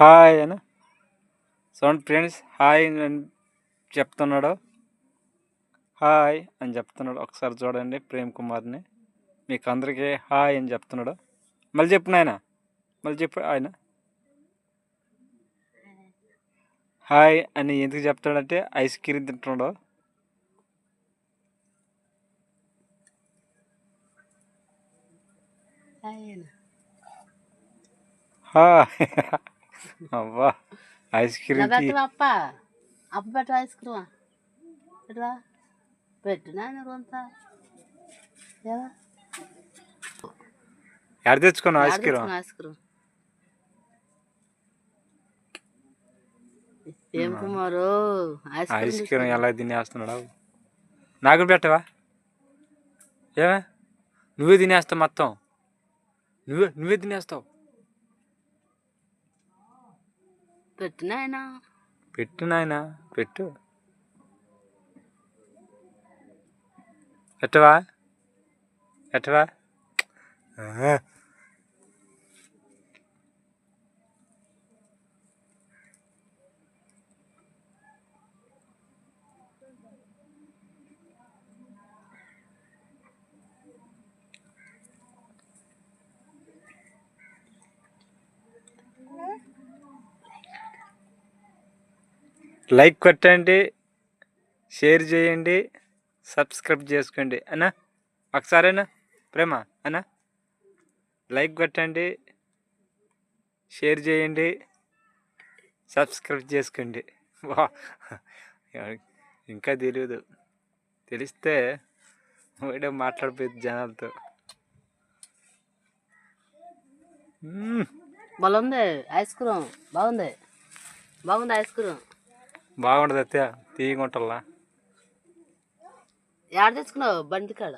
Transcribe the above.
Hi అని sound friends hi అని చెప్తున్నాడు. హాయ్ అని చెప్తున్నాడు. ఒకసారి చూడండి ప్రేమ్ కుమార్ని. మీకు అందరికీ హాయ్ అని చెప్తున్నాడు. మళ్ళీ చెప్పు నాయన. మళ్ళీ చెప్పు ఆయన. హాయ్ అని ఎందుకు చెప్తాడంటే ఐస్ క్రీమ్ తింటున్నాడు. ఆయన హాయ్. అవ్వా ఐస్ క్రీమ్ అప్ప అప్ప పెట్టు ఐస్ క్రీమ్ పెట్టవా పెట్టు నాయన రొంత? ఎడ తెచ్చుకున్నావు ఐస్ క్రీమ్ ఐస్ క్రీమ్ ఏం కుమారు? ఐస్ క్రీమ్ ఎలా తినేస్తున్నాడు. నాకు పెట్టవా? ఏమే? నువ్వే తినేస్తావు మొత్తం. నువ్వే నువ్వే తినేస్తావు. పెట్టు నాయన. పెట్టు నాయనా పెట్టు. పెట్టవా పెట్టవా లైక్ కొట్టండి షేర్ చేయండి సబ్స్క్రైబ్ చేసుకోండి. అన్నా ఒకసారేనా ప్రేమ అన్నా? లైక్ కొట్టండి షేర్ చేయండి సబ్స్క్రైబ్ చేసుకోండి. వా ఇంకా తెలియదు తెలిస్తే వీడియో మాట్లాడిపోయింది జనాలతో. బాగుంది ఐస్ క్రీమ్. బాగుంది. బాగుంది ఐస్ క్రీమ్. బాగుంటుంది అత్తే తీయగుంటల్లా ఏడ తెచ్చుకున్నావు? బండి కాడ.